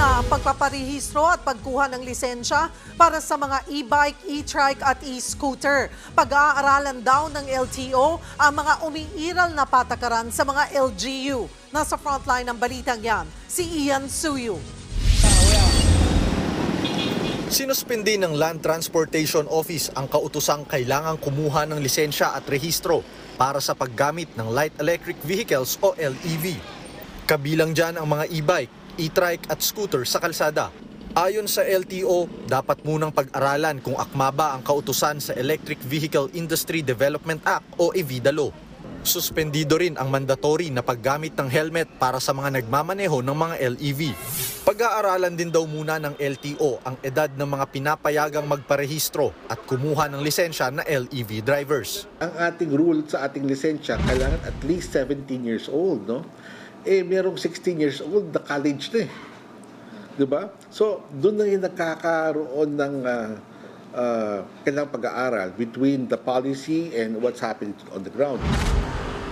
na ang pagpaparehistro at pagkuha ng lisensya para sa mga e-bike, e-trike at e-scooter. Pag-aaralan daw ng LTO ang mga umiiral na patakaran sa mga LGU. Nasa frontline ng balitang yan, si Ian Suyu. Sinuspindi ng Land Transportation Office ang kautusang kailangang kumuha ng lisensya at rehistro para sa paggamit ng Light Electric Vehicles o LEV. Kabilang dyan ang mga e-bike, e-trike at scooter sa kalsada. Ayon sa LTO, dapat munang pag-aralan kung akma ba ang kautusan sa Electric Vehicle Industry Development Act o EVIDA Law. Suspendido rin ang mandatory na paggamit ng helmet para sa mga nagmamaneho ng mga LEV. Pag-aaralan din daw muna ng LTO ang edad ng mga pinapayagang magparehistro at kumuha ng lisensya na LEV drivers. ang ating rule sa ating lisensya, kailangan at least 17 years old, no? Eh, merong 16 years old na college na eh. Di ba? So, doon na yung nagkakaroon ng uh, uh, kailangang pag-aaral between the policy and what's happening on the ground.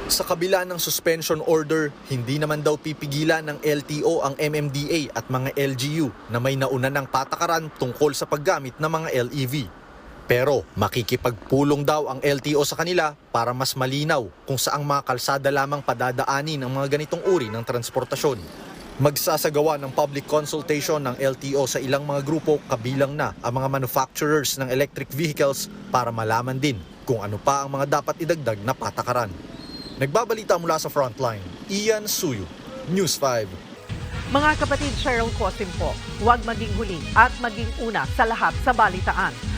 Sa kabila ng suspension order, hindi naman daw pipigilan ng LTO ang MMDA at mga LGU na may nauna ng patakaran tungkol sa paggamit ng mga LEV. Pero makikipagpulong daw ang LTO sa kanila para mas malinaw kung saang mga kalsada lamang padadaanin ang mga ganitong uri ng transportasyon. Magsasagawa ng public consultation ng LTO sa ilang mga grupo kabilang na ang mga manufacturers ng electric vehicles para malaman din kung ano pa ang mga dapat idagdag na patakaran. Nagbabalita mula sa Frontline, Ian Suyu, News 5. Mga kapatid Cheryl Cosim po, huwag maging huli at maging una sa lahat sa balitaan.